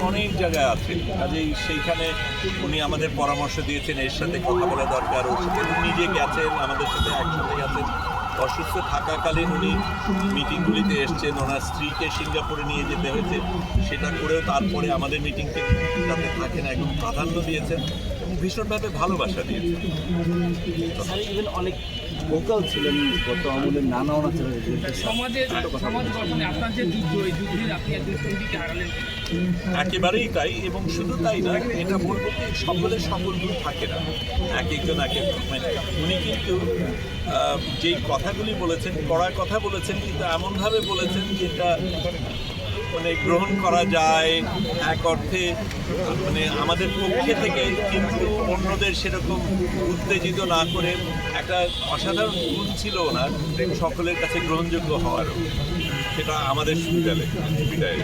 অনেক জায়গায় আছে কাজেই সেইখানে উনি আমাদের পরামর্শ দিয়েছেন, এর সাথে কথা বলা দরকার। ওর সাথে উনি নিজে গেছেন, আমাদের সাথে একসাথে গেছেন। অসুস্থ থাকাকালীন উনি মিটিংগুলিতে এসছেন। ওনার স্ত্রীকে সিঙ্গাপুরে নিয়ে যেতে হয়েছে। সেটা করেও তারপরে আমাদের মিটিংকে তাতে থাকেন। একদম প্রাধান্য দিয়েছেন। ভীষণভাবে ভালোবাসা স্যার ইভেন অনেক ভোকাল ছিলেন গত আমলের নানা সমাজ গঠনে আপনার যে যুদ্ধ এই যুদ্ধে আপনি একজন সঙ্গীকে হারালেন একেবারেই তাই এবং শুধু তাই না এটা বলব কি সকলের সকল গুণ থাকে না। এক একজন এক এক উনি কিন্তু যেই কথাগুলি বলেছেন কড়া কথা বলেছেন কিন্তু এমনভাবে বলেছেন যেটা মানে গ্রহণ করা যায় এক অর্থে মানে আমাদের পক্ষে থেকে, কিন্তু অন্যদের সেরকম উত্তেজিত না করে একটা অসাধারণ গুণ ছিল ওনার সকলের কাছে গ্রহণযোগ্য হওয়ার। সেটা আমাদের সুবিধা বিদায়